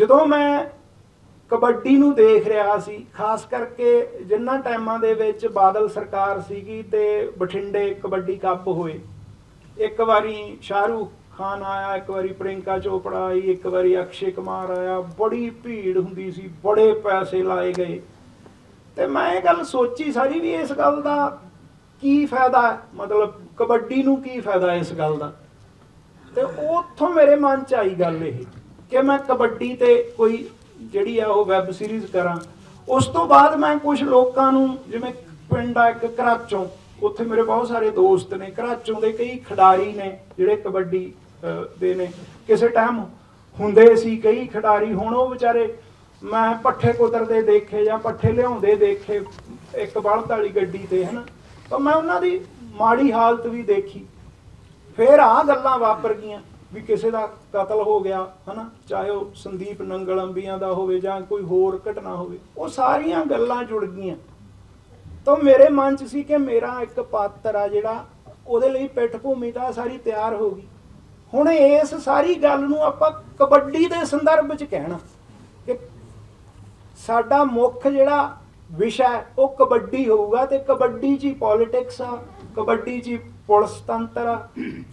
ਜਦੋਂ ਮੈਂ ਕਬੱਡੀ ਨੂੰ ਦੇਖ ਰਿਹਾ ਸੀ, ਖਾਸ ਕਰਕੇ ਜਿੰਨਾ ਟਾਈਮਾਂ ਦੇ ਵਿੱਚ ਬਾਦਲ ਸਰਕਾਰ ਸੀਗੀ ਤੇ ਬਠਿੰਡੇ ਕਬੱਡੀ ਕੱਪ ਹੋਏ, ਇੱਕ ਵਾਰੀ ਸ਼ਾਹਰੂਖ ਖਾਨ ਆਇਆ, ਇੱਕ ਵਾਰੀ ਪ੍ਰਿੰਕਾ ਚੋਪੜਾ ਆਈ, ਇੱਕ ਵਾਰੀ ਅਕਸ਼ੇ ਕੁਮਾਰ ਆਇਆ, ਬੜੀ ਭੀੜ ਹੁੰਦੀ ਸੀ, ਬੜੇ ਪੈਸੇ ਲਾਏ ਗਏ। ਤੇ ਮੈਂ ਇਹ ਗੱਲ ਸੋਚੀ ਸਾਰੀ ਵੀ ਇਸ ਗੱਲ ਦਾ ਕੀ ਫਾਇਦਾ, ਮਤਲਬ ਕਬੱਡੀ ਨੂੰ ਕੀ ਫਾਇਦਾ ਇਸ ਗੱਲ ਦਾ? ਤੇ ਉੱਥੋਂ ਮੇਰੇ ਮਨ ਚ ਆਈ ਗੱਲ ਇਹ। ਕਿ ਮੈਂ ਕਬੱਡੀ ਤੇ ਕੋਈ ਜਿਹੜੀ ਆ ਉਹ ਵੈਬ ਸੀਰੀਜ਼ ਕਰਾਂ। ਉਸ ਤੋਂ ਬਾਅਦ ਮੈਂ ਕੁਝ ਲੋਕਾਂ ਨੂੰ, ਜਿਵੇਂ ਪਿੰਡ ਆ ਇੱਕ ਕਰਾਚੋਂ ਉੱਥੇ ਮੇਰੇ ਬਹੁਤ ਸਾਰੇ ਦੋਸਤ ਨੇ ਕਰਾਚੋਂ ਦੇ ਕਈ ਖਿਡਾਰੀ ਨੇ ਜਿਹੜੇ ਕਬੱਡੀ ਦੇ ਨੇ। ਕਿਸੇ ਟਾਈਮ ਹੁੰਦੇ ਸੀ ਕਈ ਖਿਡਾਰੀ, ਹੁਣ ਉਹ ਵਿਚਾਰੇ ਮੈਂ ਪੱਠੇ ਕੁਤਰਦੇ ਦੇਖੇ ਜਾਂ ਪੱਠੇ ਲਿਆਉਂਦੇ ਦੇਖੇ, ਇੱਕ ਬਲਦ ਵਾਲੀ ਗੱਡੀ ਤੇ, ਹਨਾ। ਤਾਂ ਮੈਂ ਉਹਨਾਂ ਦੀ ਮਾੜੀ ਹਾਲਤ ਵੀ ਦੇਖੀ। ਫਿਰ ਆ ਗੱਲਾਂ ਵਾਪਰ ਗਈਆਂ। ਵੀ ਕਿਸੇ ਦਾ ਕਤਲ ਹੋ ਗਿਆ, ਹਨਾ? ਚਾਹੇ ਉਹ ਸੰਦੀਪ ਨੰਗਲ ਅੰਬੀਆਂ ਦਾ ਹੋਵੇ ਜਾਂ ਕੋਈ ਹੋਰ ਘਟਨਾ ਹੋਵੇ, ਉਹ ਸਾਰੀਆਂ ਗੱਲਾਂ ਜੁੜ ਗਈਆਂ। ਤਾਂ ਮੇਰੇ ਮਨ 'ਚ ਸੀ ਕਿ ਮੇਰਾ ਇੱਕ ਪਾਤਰ ਆ ਜਿਹੜਾ ਉਹਦੇ ਲਈ ਪਿੱਠ ਭੂਮੀ ਤਾਂ ਸਾਰੀ ਤਿਆਰ ਹੋ ਗਈ। ਹੁਣ ਇਸ ਸਾਰੀ ਗੱਲ ਨੂੰ ਆਪਾਂ ਕਬੱਡੀ ਦੇ ਸੰਦਰਭ ਵਿੱਚ ਕਹਿਣਾ ਕਿ ਸਾਡਾ ਮੁੱਖ ਜਿਹੜਾ ਵਿਸ਼ਾ ਉਹ ਕਬੱਡੀ ਹੋਊਗਾ ਤੇ ਕਬੱਡੀ 'ਚ ਹੀ ਪੋਲਿਟਿਕਸ ਆ ਕਬੱਡੀ 'ਚ ਹੀ ਪੁਲਿਸ ਤੰਤਰ ਆ।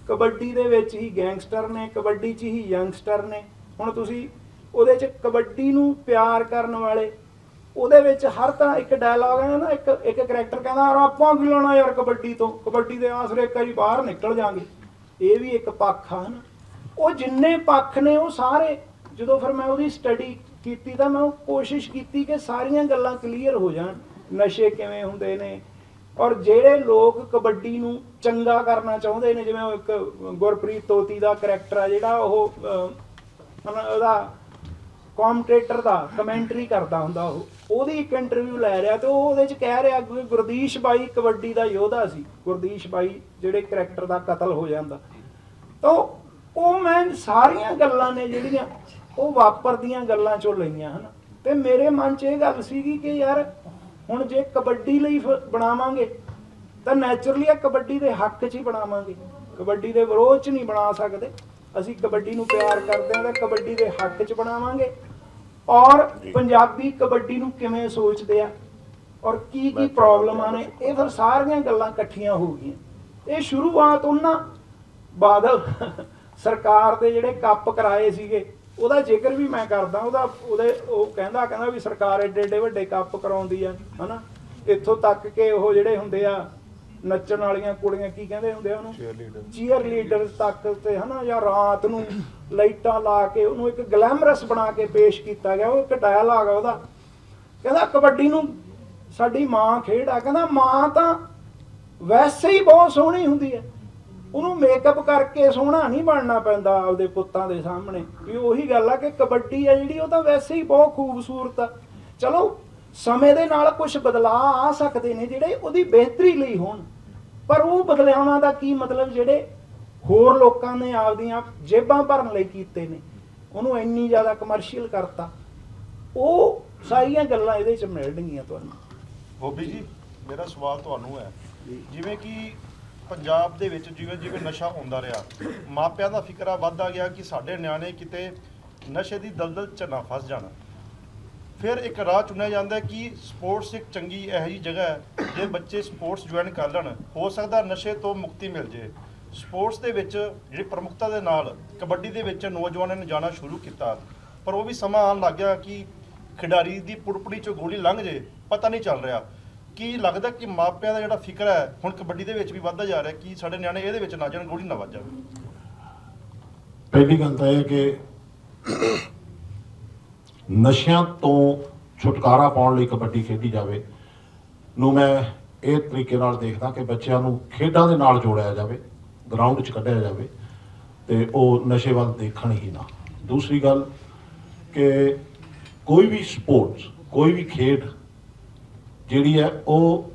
ਕਬੱਡੀ ਦੇ ਵਿੱਚ ਹੀ ਗੈਂਗਸਟਰ ਨੇ, ਕਬੱਡੀ 'ਚ ਹੀ ਯੰਗਸਟਰ ਨੇ। ਹੁਣ ਤੁਸੀਂ ਉਹਦੇ 'ਚ ਕਬੱਡੀ ਨੂੰ ਪਿਆਰ ਕਰਨ ਵਾਲੇ, ਉਹਦੇ ਵਿੱਚ ਹਰ ਤਰ੍ਹਾਂ ਇੱਕ ਡਾਇਲੌਗ ਹੈ ਨਾ, ਇੱਕ ਇੱਕ ਕੈਰੈਕਟਰ ਕਹਿੰਦਾ ਯਾਰ ਆਪਾਂ ਕੀ ਲੈਣਾ ਯਾਰ ਕਬੱਡੀ ਤੋਂ? ਕਬੱਡੀ ਦੇ ਆਸਰੇ ਇੱਕ ਵਾਰੀ ਬਾਹਰ ਨਿਕਲ ਜਾਾਂਗੇ। ਇਹ ਵੀ ਇੱਕ ਪੱਖ ਆ ਨਾ। ਉਹ ਜਿੰਨੇ ਪੱਖ ਨੇ, ਉਹ ਸਾਰੇ, ਜਦੋਂ ਫਿਰ ਮੈਂ ਉਹਦੀ ਸਟੱਡੀ ਕੀਤੀ ਤਾਂ ਮੈਂ ਉਹ ਕੋਸ਼ਿਸ਼ ਕੀਤੀ ਕਿ ਸਾਰੀਆਂ ਗੱਲਾਂ ਕਲੀਅਰ ਹੋ ਜਾਣ। ਨਸ਼ੇ ਕਿਵੇਂ ਹੁੰਦੇ ਨੇ ਔਰ ਜਿਹੜੇ ਲੋਕ ਕਬੱਡੀ ਨੂੰ ਚੰਗਾ ਕਰਨਾ ਚਾਹੁੰਦੇ ਨੇ, ਜਿਵੇਂ ਉਹ ਇੱਕ ਗੁਰਪ੍ਰੀਤ ਤੋਤੀ ਦਾ ਕਰੈਕਟਰ ਆ ਜਿਹੜਾ ਉਹ ਉਹਦਾ ਕਮੈਂਟੇਟਰ ਦਾ ਕਮੈਂਟਰੀ ਕਰਦਾ ਹੁੰਦਾ ਉਹ। ਉਹਦੀ ਇੱਕ ਇੰਟਰਵਿਊ ਲੈ ਰਿਹਾ ਤੇ ਉਹ ਉਹਦੇ ਚ ਕਹਿ ਰਿਹਾ ਕਿ ਗੁਰਦੀਸ਼ ਬਾਈ ਕਬੱਡੀ ਦਾ ਯੋਧਾ ਸੀ। ਗੁਰਦੀਸ਼ ਬਾਈ ਜਿਹੜੇ ਕਰੈਕਟਰ ਦਾ ਕਤਲ ਹੋ ਜਾਂਦਾ। ਤਾਂ ਉਹ ਮੈਂ ਸਾਰੀਆਂ ਗੱਲਾਂ ਨੇ ਜਿਹੜੀਆਂ ਉਹ ਵਾਪਰਦੀਆਂ ਗੱਲਾਂ ਚੋਂ ਲਈਆਂ ਹਨ। ਤੇ ਮੇਰੇ ਮਨ 'ਚ ਇਹ ਗੱਲ ਸੀਗੀ ਕਿ ਯਾਰ ਹੁਣ ਜੇ ਕਬੱਡੀ ਲਈ ਬਣਾਵਾਂਗੇ ਤਾਂ ਨੈਚੁਰਲੀ ਆ ਕਬੱਡੀ ਦੇ ਹੱਕ 'ਚ ਹੀ ਬਣਾਵਾਂਗੇ। ਕਬੱਡੀ ਦੇ ਵਿਰੋਧ 'ਚ ਨਹੀਂ ਬਣਾ ਸਕਦੇ। ਅਸੀਂ ਕਬੱਡੀ ਨੂੰ ਪਿਆਰ ਕਰਦੇ ਹਾਂ ਤਾਂ ਕਬੱਡੀ ਦੇ ਹੱਕ 'ਚ ਬਣਾਵਾਂਗੇ। ਔਰ ਪੰਜਾਬੀ ਕਬੱਡੀ ਨੂੰ ਕਿਵੇਂ ਸੋਚਦੇ ਆ? ਔਰ ਕੀ ਕੀ ਪ੍ਰੋਬਲਮਾਂ ਨੇ? ਇਹ ਫਿਰ ਸਾਰੀਆਂ ਗੱਲਾਂ ਇਕੱਠੀਆਂ ਹੋ ਗਈਆਂ। ਇਹ ਸ਼ੁਰੂਆਤ ਉਹਨਾਂ ਬਾਦਲ ਸਰਕਾਰ ਦੇ ਜਿਹੜੇ ਕੱਪ ਕਰਾਏ ਸੀਗੇ ਉਹਦਾ ਜ਼ਿਕਰ ਵੀ ਮੈਂ ਕਰਦਾ ਉਹਦਾ ਉਹਦੇ ਉਹ ਕਹਿੰਦਾ ਕਹਿੰਦਾ ਵੀ ਸਰਕਾਰ ਏਡੇ ਏਡੇ ਵੱਡੇ ਕੱਪ ਕਰਾਉਂਦੀ ਆ ਹਨਾ? ਇੱਥੋਂ ਤੱਕ ਕਿ ਉਹ ਜਿਹੜੇ ਹੁੰਦੇ ਆ ਨੱਚਣ ਵਾਲੀਆਂ ਕੁੜੀਆਂ ਕੀ ਕਹਿੰਦੇ ਹੁੰਦੇ ਆ ਉਹਨੂੰ? ਚੀਅਰ ਲੀਡਰ ਤੱਕ ਤੇ ਹਨਾ? ਜਾਂ ਰਾਤ ਨੂੰ ਲਾਈਟਾਂ ਲਾ ਕੇ ਉਹਨੂੰ ਇੱਕ ਗਲੈਮਰਸ ਬਣਾ ਕੇ ਪੇਸ਼ ਕੀਤਾ ਗਿਆ ਉਹ ਇੱਕ ਡਾਇਲਾਗ ਆ ਉਹਦਾ। ਕਹਿੰਦਾ ਕਬੱਡੀ ਨੂੰ ਸਾਡੀ ਮਾਂ ਖੇਡ ਆ। ਕਹਿੰਦਾ ਮਾਂ ਤਾਂ ਵੈਸੇ ਹੀ ਬਹੁਤ ਸੋਹਣੀ ਹੁੰਦੀ ਹੈ ਉਹਨੂੰ ਮੇਕਅਪ ਕਰਕੇ ਸੋਹਣਾ ਨਹੀਂ ਬਣਨਾ ਪੈਂਦਾ ਆਪਦੇ ਪੁੱਤਾਂ ਦੇ ਸਾਹਮਣੇ। ਵੀ ਉਹੀ ਗੱਲ ਆ ਕਿ ਕਬੱਡੀ ਆ ਜਿਹੜੀ ਉਹ ਤਾਂ ਵੈਸੇ ਹੀ ਬਹੁਤ ਖੂਬਸੂਰਤ ਆ। ਚਲੋ ਸਮੇਂ ਦੇ ਨਾਲ ਕੁਝ ਬਦਲਾਅ ਆ ਸਕਦੇ ਨੇ ਜਿਹੜੇ ਉਹਦੀ ਬਿਹਤਰੀ ਲਈ ਹੋਣ। ਪਰ ਉਹ ਬਦਲਾਵਾਂ ਦਾ ਕੀ ਮਤਲਬ ਜਿਹੜੇ ਹੋਰ ਲੋਕਾਂ ਨੇ ਆਪਦੀਆਂ ਜੇਬਾਂ ਭਰਨ ਲਈ ਕੀਤੇ ਨੇ। ਉਹਨੂੰ ਇੰਨੀ ਜ਼ਿਆਦਾ ਕਮਰਸ਼ੀਅਲ ਕਰਤਾ। ਉਹ ਸਾਰੀਆਂ ਗੱਲਾਂ ਇਹਦੇ ਚ ਮਿਲਣਗੀਆਂ ਤੁਹਾਨੂੰ। ਬੋਬੀ ਜੀ ਮੇਰਾ ਸਵਾਲ ਤੁਹਾਨੂੰ ਹੈ। ਜਿਵੇਂ ਕਿ ਪੰਜਾਬ ਦੇ ਵਿੱਚ ਜਿਵੇਂ ਜਿਵੇਂ ਨਸ਼ਾ ਆਉਂਦਾ ਰਿਹਾ, ਮਾਪਿਆਂ ਦਾ ਫਿਕਰਾ ਵੱਧਦਾ ਗਿਆ ਕਿ ਸਾਡੇ ਨਿਆਣੇ ਕਿਤੇ ਨਸ਼ੇ ਦੀ ਦਲਦਲ ਚ ਨਾ ਫਸ ਜਾਣ। ਫਿਰ ਇੱਕ ਰਾਹ ਚੁਣਿਆ ਜਾਂਦਾ ਕਿ ਸਪੋਰਟਸ ਇੱਕ ਚੰਗੀ ਇਹੋ ਜਿਹੀ ਜਗ੍ਹਾ ਹੈ, ਜੇ ਬੱਚੇ ਸਪੋਰਟਸ ਜੁਆਇਨ ਕਰ ਲੈਣ, ਹੋ ਸਕਦਾ ਨਸ਼ੇ ਤੋਂ ਮੁਕਤੀ ਮਿਲ ਜੇ। ਸਪੋਰਟਸ ਦੇ ਵਿੱਚ ਜਿਹੜੀ ਪ੍ਰਮੁਖਤਾ ਦੇ ਨਾਲ ਕਬੱਡੀ ਦੇ ਵਿੱਚ ਨੌਜਵਾਨਾਂ ਨੇ ਜਾਣਾ ਸ਼ੁਰੂ ਕੀਤਾ। ਪਰ ਉਹ ਵੀ ਸਮਾਂ ਆਉਣ ਲੱਗ ਗਿਆ ਕਿ ਖਿਡਾਰੀ ਦੀ ਪੁੜਪੜੀ ਚੋਂ ਗੋਲੀ ਲੰਘ ਜੇ, ਪਤਾ ਨਹੀਂ ਚੱਲ ਰਿਹਾ। ਕੀ ਲੱਗਦਾ ਕਿ ਮਾਪਿਆਂ ਦਾ ਜਿਹੜਾ ਫਿਕਰ ਹੈ, ਹੁਣ ਕਬੱਡੀ ਦੇ ਵਿੱਚ ਵੀ ਵੱਧਦਾ ਜਾ ਰਿਹਾ, ਕਿ ਸਾਡੇ ਨਿਆਣੇ ਇਹਦੇ ਵਿੱਚ ਨਾ ਜਾਣ, ਗੋਲੀ ਨਾ ਵੱਜ ਜਾਵੇ ਪਹਿਲੀ ਗੱਲ ਤਾਂ ਇਹ ਕਿ ਨਸ਼ਿਆਂ ਤੋਂ ਛੁਟਕਾਰਾ ਪਾਉਣ ਲਈ ਕਬੱਡੀ ਖੇਡੀ ਜਾਵੇ, ਨੂੰ ਮੈਂ ਇਹ ਤਰੀਕੇ ਨਾਲ ਦੇਖਦਾ ਕਿ ਬੱਚਿਆਂ ਨੂੰ ਖੇਡਾਂ ਦੇ ਨਾਲ ਜੋੜਿਆ ਜਾਵੇ ਗਰਾਊਂਡ 'ਚ ਕੱਢਿਆ ਜਾਵੇ, ਤੇ ਉਹ ਨਸ਼ੇ ਵੱਲ ਦੇਖਣ ਹੀ ਨਾ। ਦੂਸਰੀ ਗੱਲ ਕਿ ਕੋਈ ਵੀ ਸਪੋਰਟਸ ਕੋਈ ਵੀ ਖੇਡ ਜਿਹੜੀ ਹੈ ਉਹ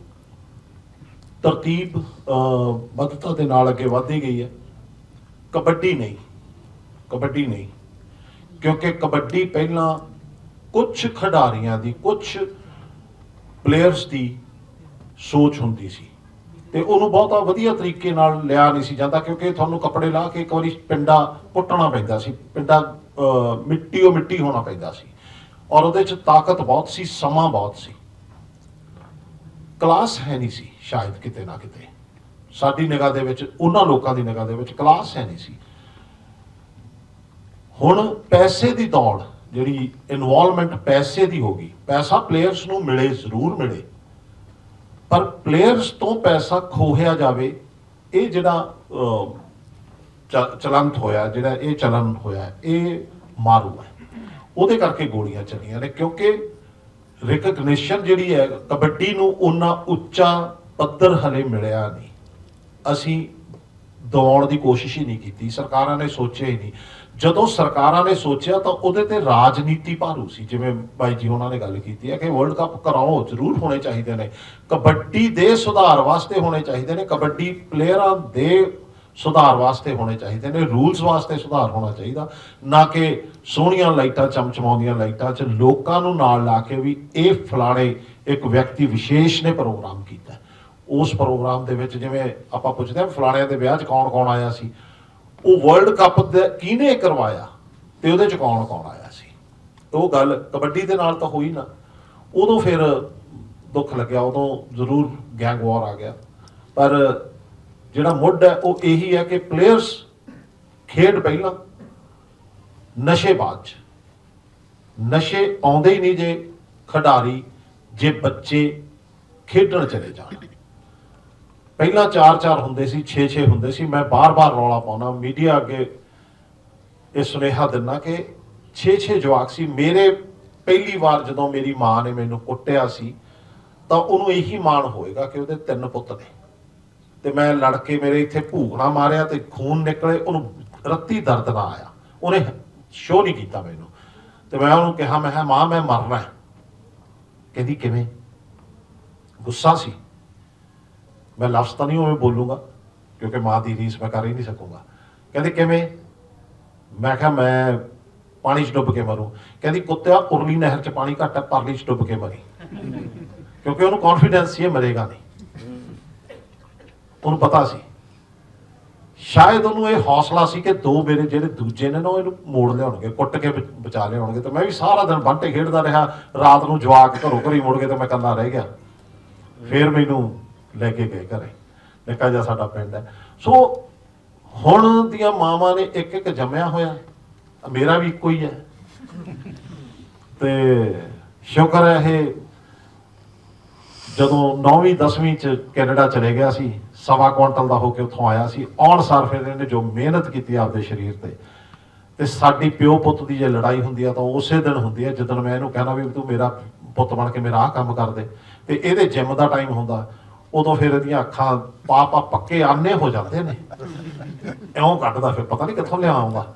ਤਰਤੀਬ ਅਹ, ਦੇ ਨਾਲ ਅੱਗੇ ਵਧਦੀ ਗਈ ਹੈ। ਕਬੱਡੀ ਨਹੀਂ ਕਬੱਡੀ ਨਹੀਂ ਕਿਉਂਕਿ ਕਬੱਡੀ ਪਹਿਲਾਂ ਕੁਝ ਖਿਡਾਰੀਆਂ ਦੀ ਕੁਝ ਪਲੇਅਰਸ ਦੀ ਸੋਚ ਹੁੰਦੀ ਸੀ ਤੇ ਉਹਨੂੰ ਬਹੁਤਾ ਵਧੀਆ ਤਰੀਕੇ ਨਾਲ ਲਿਆ ਨਹੀਂ ਸੀ ਜਾਂਦਾ ਕਿਉਂਕਿ ਤੁਹਾਨੂੰ ਕੱਪੜੇ ਲਾ ਕੇ ਇੱਕ ਵਾਰੀ ਪਿੰਡਾ ਪੁੱਟਣਾ ਪੈਂਦਾ ਸੀ ਪਿੰਡਾ ਮਿੱਟੀ ਉਹ ਮਿੱਟੀ ਹੋਣਾ ਪੈਂਦਾ ਸੀ। ਔਰ ਉਹਦੇ ਚ ਤਾਕਤ ਬਹੁਤ ਸੀ ਸਮਾਂ ਬਹੁਤ ਸੀ। ਕਲਾਸ ਹੈ ਨਹੀਂ ਸੀ ਸ਼ਾਇਦ ਕਿਤੇ ਨਾ ਕਿਤੇ। ਸਾਡੀ ਨਿਗਾਹ ਦੇ ਵਿੱਚ, ਉਹਨਾਂ ਲੋਕਾਂ ਦੀ ਨਿਗਾਹ ਦੇ ਵਿੱਚ ਕਲਾਸ ਹੈ ਨਹੀਂ ਸੀ। ਹੁਣ ਪੈਸੇ ਦੀ ਦੌੜ, ਜਿਹੜੀ ਇਨਵੋਲਵਮੈਂਟ ਪੈਸੇ ਦੀ ਹੋ ਗਈ, ਪੈਸਾ ਪਲੇਅਰਸ ਨੂੰ ਮਿਲੇ, ਜ਼ਰੂਰ ਮਿਲੇ। ਪਰ ਪਲੇਅਰਸ ਤੋਂ ਪੈਸਾ ਖੋਹਿਆ ਜਾਵੇ, ਇਹ ਜਿਹੜਾ ਚ- ਚਲੰਤ ਹੋਇਆ, ਜਿਹੜਾ ਇਹ ਚਲਨ ਹੋਇਆ, ਇਹ ਮਾਰੂ ਹੈ। ਉਹਦੇ ਕਰਕੇ ਗੋਲੀਆਂ ਚੱਲੀਆਂ ਨੇ, ਕਿਉਂਕਿ ਰਿਕਗਨੀਸ਼ਨ ਜਿਹੜੀ ਹੈ, ਕਬੱਡੀ ਨੂੰ ਉਹਨਾਂ ਉੱਚਾ ਪੱਧਰ ਹਲੇ ਮਿਲਿਆ ਨਹੀਂ। ਅਸੀਂ ਦਵਾਉਣ ਦੀ ਕੋਸ਼ਿਸ਼ ਹੀ ਨਹੀਂ ਕੀਤੀ, ਸਰਕਾਰਾਂ ਨੇ ਸੋਚਿਆ ਹੀ ਨਹੀਂ। ਜਦੋਂ ਸਰਕਾਰਾਂ ਨੇ ਸੋਚਿਆ ਤਾਂ ਉਹਦੇ ਤੇ ਰਾਜਨੀਤੀ ਭਾਰੂ ਸੀ। ਜਿਵੇਂ ਬਾਈ ਜੀ ਉਹਨਾਂ ਨੇ ਗੱਲ ਕੀਤੀ ਹੈ ਕਿ ਵਰਲਡ ਕੱਪ ਕਰਾਓ, ਜ਼ਰੂਰ ਹੋਣੇ ਚਾਹੀਦੇ ਨੇ। ਕਬੱਡੀ ਦੇ ਸੁਧਾਰ ਵਾਸਤੇ ਹੋਣੇ ਚਾਹੀਦੇ ਨੇ। ਕਬੱਡੀ ਪਲੇਅਰਾਂ ਦੇ ਸੁਧਾਰ ਵਾਸਤੇ ਹੋਣੇ ਚਾਹੀਦੇ ਨੇ, ਰੂਲਸ ਵਾਸਤੇ ਸੁਧਾਰ ਹੋਣਾ ਚਾਹੀਦਾ, ਨਾ ਕਿ ਸੋਹਣੀਆਂ ਲਾਈਟਾਂ, ਚਮਚਮਾਉਂਦੀਆਂ ਲਾਈਟਾਂ 'ਚ ਲੋਕਾਂ ਨੂੰ ਨਾਲ ਲਾ ਕੇ ਵੀ ਇਹ ਫਲਾਣੇ ਇੱਕ ਵਿਅਕਤੀ ਵਿਸ਼ੇਸ਼ ਨੇ ਪ੍ਰੋਗਰਾਮ ਕੀਤਾ। ਉਸ ਪ੍ਰੋਗਰਾਮ ਦੇ ਵਿੱਚ ਜਿਵੇਂ ਆਪਾਂ ਪੁੱਛਦੇ ਹਾਂ ਫਲਾਣਿਆਂ ਦੇ ਵਿਆਹ 'ਚ ਕੌਣ ਕੌਣ ਆਇਆ ਸੀ, ਉਹ ਵਰਲਡ ਕੱਪ ਦੇ ਕਿਹਨੇ ਕਰਵਾਇਆ ਤੇ ਉਹਦੇ 'ਚ ਕੌਣ ਕੌਣ ਆਇਆ ਸੀ? ਉਹ ਗੱਲ ਕਬੱਡੀ ਦੇ ਨਾਲ ਤਾਂ ਹੋਈ ਨਾ। ਉਦੋਂ ਫਿਰ ਦੁੱਖ ਲੱਗਿਆ, ਉਦੋਂ ਜ਼ਰੂਰ ਗੈਂਗ ਵਾਰ ਆ ਗਿਆ। ਪਰ ਜਿਹੜਾ ਮੁੱਢ ਹੈ, ਉਹ ਇਹੀ ਹੈ ਕਿ ਪਲੇਅਰਸ ਖੇਡ ਪਹਿਲਾਂ ਨਸ਼ੇ ਬਾਅਦ 'ਚ। ਨਸ਼ੇ ਆਉਂਦੇ ਹੀ ਨਹੀਂ ਜੇ ਖਿਡਾਰੀ, ਜੇ ਬੱਚੇ ਖੇਡਣ ਚਲੇ ਜਾਣ। ਪਹਿਲਾਂ 4-4 ਹੁੰਦੇ ਸੀ 6-6 ਹੁੰਦੇ ਸੀ। ਮੈਂ ਬਾਰ-ਬਾਰ ਰੌਲਾ ਪਾਉਣਾ ਮੀਡੀਆ ਅੱਗੇ ਇਹ ਸੁਨੇਹਾ ਦਿੰਨਾ ਕਿ 6-6 ਜਵਾਕ ਸੀ। ਮੇਰੇ ਪਹਿਲੀ ਵਾਰ ਜਦੋਂ ਮੇਰੀ ਮਾਂ ਨੇ ਮੈਨੂੰ ਕੁੱਟਿਆ ਸੀ, ਤਾਂ ਉਹਨੂੰ ਇਹੀ ਮਾਣ ਹੋਏਗਾ ਕਿ ਉਹਦੇ ਤਿੰਨ ਪੁੱਤ ਨੇ। ਤੇ ਮੈਂ ਲੜ ਕੇ ਮੇਰੇ ਇੱਥੇ ਭੂਖਣਾ ਮਾਰਿਆ ਤੇ ਖੂਨ ਨਿਕਲੇ, ਉਹਨੂੰ ਰੱਤੀ ਦਰਦ ਨਾ ਆਇਆ। ਉਹਨੇ ਸ਼ੋ ਨਹੀਂ ਕੀਤਾ ਮੈਨੂੰ। ਤੇ ਮੈਂ ਉਹਨੂੰ ਕਿਹਾ, ਮੈਂ ਕਿਹਾ, ਮਾਂ, ਮੈਂ ਮਰਨਾ ਕਹਿੰਦੀ, ਕਿਵੇਂ? ਗੁੱਸਾ ਸੀ। ਮੈਂ ਲਫ਼ਜ਼ ਤਾਂ ਨਹੀਂ ਉਵੇਂ ਬੋਲੂੰਗਾ, ਕਿਉਂਕਿ ਮਾਂ ਦੀ ਰੀਸ ਮੈਂ ਕਰ ਹੀ ਨਹੀਂ ਸਕੂੰਗਾ। ਕਹਿੰਦੇ, ਕਿਵੇਂ? ਮੈਂ ਕਿਹਾ, ਮੈਂ ਪਾਣੀ 'ਚ ਡੁੱਬ ਕੇ ਮਰੂ। ਕਹਿੰਦੀ, ਕੁੱਤਿਆ, ਉਰਲੀ ਨਹਿਰ 'ਚ ਪਾਣੀ ਘੱਟ ਹੈ, ਪਰਲੀ 'ਚ ਡੁੱਬ ਕੇ ਮਰੀ। ਕਿਉਂਕਿ ਉਹਨੂੰ ਕੌਨਫੀਡੈਂਸ ਸੀ ਇਹ ਮਰੇਗਾ ਨਹੀਂ। ਉਹਨੂੰ ਪਤਾ ਸੀ। ਸ਼ਾਇਦ ਉਹਨੂੰ ਇਹ ਹੌਸਲਾ ਸੀ ਕਿ ਦੋ ਮੇਰੇ ਜਿਹੜੇ ਦੂਜੇ ਨੇ ਨਾ, ਉਹ ਇਹਨੂੰ ਮੋੜ ਲਿਆਉਣਗੇ, ਕੁੱਟ ਕੇ ਬਚ- ਬਚਾ ਲਿਆਉਣਗੇ ਤੇ ਮੈਂ ਵੀ ਸਾਰਾ ਦਿਨ ਬੰਟੇ ਖੇਡਦਾ ਰਿਹਾ। ਰਾਤ ਨੂੰ ਜਵਾਕ ਘਰੋਂ ਘਰੀ ਮੁੜ ਗਏ ਤੇ ਮੈਂ ਇਕੱਲਾ ਰਹਿ ਗਿਆ। ਫਿਰ ਮੈਨੂੰ ਲੈ ਕੇ ਗਏ ਘਰੇ। ਨਿੱਕਾ ਜਿਹਾ ਸਾਡਾ ਪਿੰਡ ਹੈ। ਸੋ ਹੁਣ ਦੀਆਂ ਮਾਵਾਂ ਨੇ ਇੱਕ ਇੱਕ ਜੰਮਿਆ ਹੋਇਆ। ਮੇਰਾ ਵੀ ਇੱਕੋ ਹੀ ਹੈ। ਤੇ ਸ਼ੁਕਰ ਹੈ ਇਹ ਜਦੋਂ 9ਵੀਂ 10ਵੀਂ ਚ ਕੈਨੇਡਾ ਚਲੇ ਗਿਆ ਸੀ, ਸਵਾ ਕੁਆਂਟਲ ਦਾ ਹੋ ਕੇ ਉੱਥੋਂ ਆਇਆ ਸੀ, ਆਉਣ ਸਾਰ ਫਿਰ ਇਹਨੇ ਜੋ ਮਿਹਨਤ ਕੀਤੀ ਆਪਦੇ ਸਰੀਰ ਤੇ ਤੇ ਸਾਡੀ ਪਿਓ ਪੁੱਤ ਦੀ ਜੇ ਲੜਾਈ ਹੁੰਦੀ ਆ ਤਾਂ ਉਸੇ ਦਿਨ ਹੁੰਦੀ ਆ, ਜਦੋਂ ਮੈਂ ਇਹਨੂੰ ਕਹਿਣਾ ਵੀ ਤੂੰ ਮੇਰਾ ਪੁੱਤ ਬਣ ਕੇ ਮੇਰਾ ਆਹ ਕੰਮ ਕਰ ਦੇ, ਤੇ ਇਹਦੇ ਜਿੰਮ ਦਾ ਟਾਈਮ ਹੁੰਦਾ, ਉਦੋਂ ਫਿਰ ਇਹਦੀਆਂ ਅੱਖਾਂ ਪਾ ਪਾ ਪੱਕੇ ਆਨੇ ਹੋ ਜਾਂਦੇ ਨੇ। ਇਉਂ ਕੱਢਦਾ ਫਿਰ, ਪਤਾ ਨਹੀਂ ਕਿੱਥੋਂ ਲਿਆ ਆਉਂਦਾ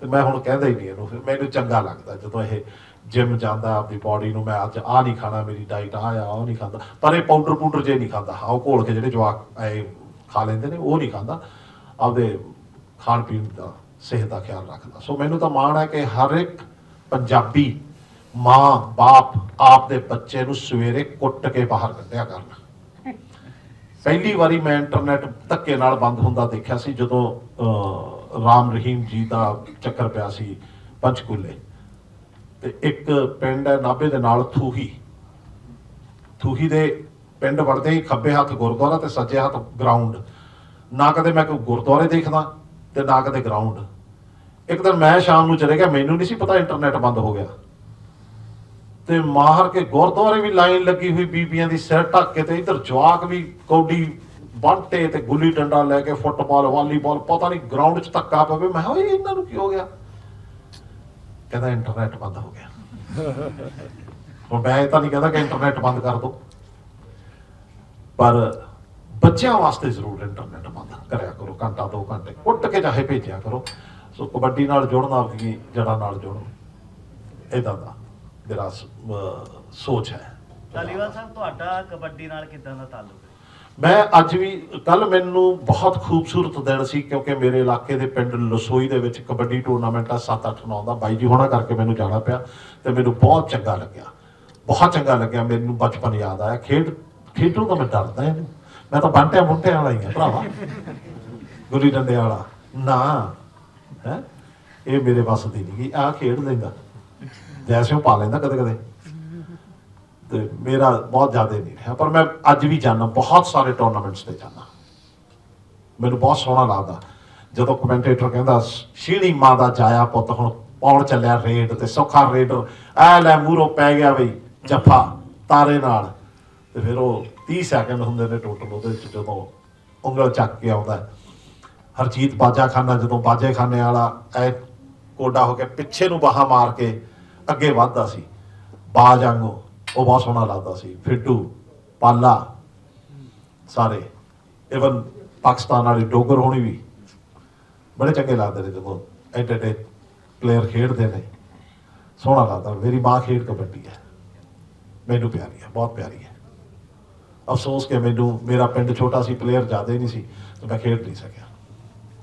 ਤੇ ਮੈਂ ਹੁਣ ਕਹਿੰਦਾ ਹੀ ਨਹੀਂ ਇਹਨੂੰ, ਫਿਰ ਮੈਨੂੰ ਚੰਗਾ ਲੱਗਦਾ ਜਦੋਂ ਇਹ ਜਿਮ ਜਾਂਦਾ ਆਪਦੀ ਬਾਡੀ ਨੂੰ ਮੈਂ ਅੱਜ ਆਹ ਨਹੀਂ ਖਾਣਾ, ਮੇਰੀ ਡਾਈਟ ਆ ਆ, ਉਹ ਨਹੀਂ ਖਾਂਦਾ। ਪਰ ਇਹ ਪਾਊਡਰ ਪੂਡਰ ਜੇ ਨਹੀਂ ਖਾਂਦਾ। ਹਾਂ ਘੋਲ ਕੇ ਜਿਹੜੇ ਜਵਾਕ ਐ ਖਾ ਲੈਂਦੇ ਨੇ, ਉਹ ਨਹੀਂ ਖਾਂਦਾ। ਆਪਦੇ ਖਾਣ ਪੀਣ ਦਾ, ਸਿਹਤ ਦਾ ਖਿਆਲ ਰੱਖਦਾ। ਸੋ ਮੈਨੂੰ ਤਾਂ ਮਾਣ ਹੈ ਕਿ ਹਰ ਇੱਕ ਪੰਜਾਬੀ ਮਾਂ, ਬਾਪ ਆਪ ਦੇ ਬੱਚੇ ਨੂੰ ਸਵੇਰੇ ਕੁੱਟ ਕੇ ਬਾਹਰ ਕੱਢਿਆ ਕਰਨਾ। ਪਹਿਲੀ ਵਾਰੀ ਮੈਂ ਇੰਟਰਨੈਟ ਧੱਕੇ ਨਾਲ ਬੰਦ ਹੁੰਦਾ ਦੇਖਿਆ ਸੀ, ਜਦੋਂ ਰਾਮ ਰਹੀਮ ਜੀ ਦਾ ਚੱਕਰ ਪਿਆ ਸੀ ਪੰਚਕੂਲੇ। ਤੇ ਇੱਕ ਪਿੰਡ ਹੈ ਨਾਭੇ ਦੇ ਨਾਲ ਥੂਹੀ। ਥੂਹੀ ਦੇ ਪਿੰਡ ਵੜਦੇ ਹੀ ਖੱਬੇ ਹੱਥ ਗੁਰਦੁਆਰਾ ਤੇ ਸੱਜੇ ਹੱਥ ਗਰਾਊਂਡ ਨਾ ਕਦੇ ਮੈਂ ਕੋਈ ਗੁਰਦੁਆਰੇ ਦੇਖਦਾ ਤੇ ਨਾ ਕਦੇ ਗਰਾਊਂਡ ਇੱਕ ਦਿਨ ਮੈਂ ਸ਼ਾਮ ਨੂੰ ਚਲੇ ਗਿਆ, ਮੈਨੂੰ ਨਹੀਂ ਸੀ ਪਤਾ ਇੰਟਰਨੈਟ ਬੰਦ ਹੋ ਗਿਆ। ਤੇ ਮਾਹਰ ਕੇ ਗੁਰਦੁਆਰੇ ਵੀ ਲਾਈਨ ਲੱਗੀ ਹੋਈ ਬੀਬੀਆਂ ਦੀ, ਸਿਰ ਢੱਕ ਕੇ ਤੇ ਇੱਧਰ ਜਵਾਕ ਵੀ ਕੌਡੀ ਬੰਟੇ ਤੇ ਗੁੱਲੀ ਡੰਡਾ ਲੈ ਕੇ ਫੁੱਟਬਾਲ, ਵਾਲੀਬਾਲ, ਪਤਾ ਨਹੀਂ ਗਰਾਊਂਡ 'ਚ ਧੱਕਾ ਪਵੇ। ਮੈਂ ਕਿਹਾ, ਓਏ, ਇਹਨਾਂ ਨੂੰ ਕੀ ਹੋ ਗਿਆ? ਕਹਿੰਦਾ ਇੰਟਰਨੈਟ ਬੰਦ ਹੋ ਗਿਆ। ਹੁਣ ਮੈਂ ਇਹ ਤਾਂ ਨਹੀਂ ਕਹਿੰਦਾ ਕਿ ਇੰਟਰਨੈਟ ਬੰਦ ਕਰ ਦੋ। ਪਰ ਬੱਚਿਆਂ ਵਾਸਤੇ ਜ਼ਰੂਰ ਇੰਟਰਨੈਟ ਬੰਦ ਕਰਿਆ ਕਰੋ, ਘੰਟਾ, ਦੋ ਘੰਟੇ ਉੱਟ ਕੇ ਚਾਹੇ ਭੇਜਿਆ ਕਰੋ। ਸੋ ਕਬੱਡੀ ਨਾਲ ਜੁੜਨ ਆਪਣੀ ਜੜਾਂ ਨਾਲ ਜੁੜੋ ਇਹਦਾ ਦਾ ਮੇਰਾ ਸੋਚ ਹੈ। ਧਾਲੀਵਾਲ ਸਾਹਿਬ, ਤੁਹਾਡਾ ਕਬੱਡੀ ਨਾਲ ਕਿਦਾਂ ਦਾ ਤਾਲੁਕ ਮੈਂ ਅੱਜ ਵੀ ਕੱਲ ਮੈਨੂੰ ਬਹੁਤ ਖੂਬਸੂਰਤ ਦਿਨ ਸੀ ਕਿਉਂਕਿ ਮੇਰੇ ਇਲਾਕੇ ਦੇ ਪਿੰਡ ਲਸੋਈ ਦੇ ਵਿੱਚ ਕਬੱਡੀ ਟੂਰਨਾਮੈਂਟ ਆ 7 8 9 ਦਾ। ਬਾਈ ਜੀ ਹੋਣਾ ਕਰਕੇ ਮੈਨੂੰ ਜਾਣਾ ਪਿਆ ਤੇ ਮੈਨੂੰ ਬਹੁਤ ਚੰਗਾ ਲੱਗਿਆ। ਬਹੁਤ ਚੰਗਾ ਲੱਗਿਆ, ਮੈਨੂੰ ਬਚਪਨ ਯਾਦ ਆਇਆ। ਖੇਡ ਖੇਡੋਂ ਤਾਂ ਮੈਂ ਡਰਦਾ ਹੀ ਮੈਂ ਤਾਂ ਬੰਟਿਆ ਮੁੰਟਿਆਂ ਵਾਲਾ ਹੀ ਆ, ਭਰਾਵਾ। ਗੁੱਲੀ ਡੰਡੇ ਵਾਲਾ। ਨਾ, ਹੈ? ਇਹ ਮੇਰੇ ਵੱਸ ਦੀ ਨਹੀਂ ਗਈ ਆ ਖੇਡ ਲੈਂਦਾ। ਜੈਸੇ ਉਹ ਪਾ ਲੈਂਦਾ ਕਦੇ ਕਦੇ ਤੇ ਮੇਰਾ ਬਹੁਤ ਜ਼ਿਆਦਾ ਨਹੀਂ ਰਿਹਾ, ਪਰ ਮੈਂ ਅੱਜ ਵੀ ਜਾਣਾ ਬਹੁਤ ਸਾਰੇ ਟੂਰਨਾਮੈਂਟਸ ਤੇ ਜਾਣਾ ਮੈਨੂੰ ਬਹੁਤ ਸੋਹਣਾ ਲੱਗਦਾ। ਜਦੋਂ ਕਮੈਂਟੇਟਰ ਕਹਿੰਦਾ ਸ਼ੀਣੀ ਮਾਂ ਦਾ ਜਾਇਆ ਪੁੱਤ, ਹੁਣ ਪਾਉਣ ਚੱਲਿਆ ਰੇਡ ਤੇ ਸੌਖਾ ਰੇਡਰ ਐ ਲੈ ਮੂਰੋਂ ਪੈ ਗਿਆ ਬਈ, ਜੱਫਾ ਤਾਰੇ ਨਾਲ। ਤੇ ਫਿਰ ਉਹ 30 ਸੈਕਿੰਡ ਹੁੰਦੇ ਨੇ ਟੋਟਲ ਉਹਦੇ ਵਿੱਚ ਜਦੋਂ ਉਂਗਲ ਚੱਕ ਕੇ ਆਉਂਦਾ। ਹਰਜੀਤ ਬਾਜਾ ਖਾਨਾ ਜਦੋਂ ਬਾਜੇ ਖਾਨੇ ਵਾਲਾ ਐ ਕੋਡਾ ਹੋ ਕੇ ਪਿੱਛੇ ਨੂੰ ਬਾਹਾਂ ਮਾਰ ਕੇ ਅੱਗੇ ਵੱਧਦਾ ਸੀ। ਬਾਜ ਵਾਂਗੂ ਉਹ ਬਹੁਤ ਸੋਹਣਾ ਲੱਗਦਾ ਸੀ। ਫਿੱਟੂ ਪਾਲਾ, ਸਾਰੇ। ਇਵਨ ਪਾਕਿਸਤਾਨ ਵਾਲੀ ਡੋਗਰ ਹੋਣੀ ਵੀ ਬੜੇ ਚੰਗੇ ਲੱਗਦੇ ਨੇ ਜਦੋਂ ਐਡੇ ਐਡੇ ਪਲੇਅਰ ਖੇਡਦੇ ਨੇ। ਸੋਹਣਾ ਲੱਗਦਾ। ਮੇਰੀ ਮਾਂ ਖੇਡ ਕਬੱਡੀ ਹੈ। ਮੈਨੂੰ ਪਿਆਰੀ ਹੈ, ਬਹੁਤ ਪਿਆਰੀ ਹੈ। ਅਫਸੋਸ ਕਿ ਮੈਨੂੰ, ਮੇਰਾ ਪਿੰਡ ਛੋਟਾ ਸੀ ਪਲੇਅਰ ਜ਼ਿਆਦਾ ਨਹੀਂ ਸੀ, ਤੇ ਮੈਂ ਖੇਡ ਨਹੀਂ ਸਕਿਆ।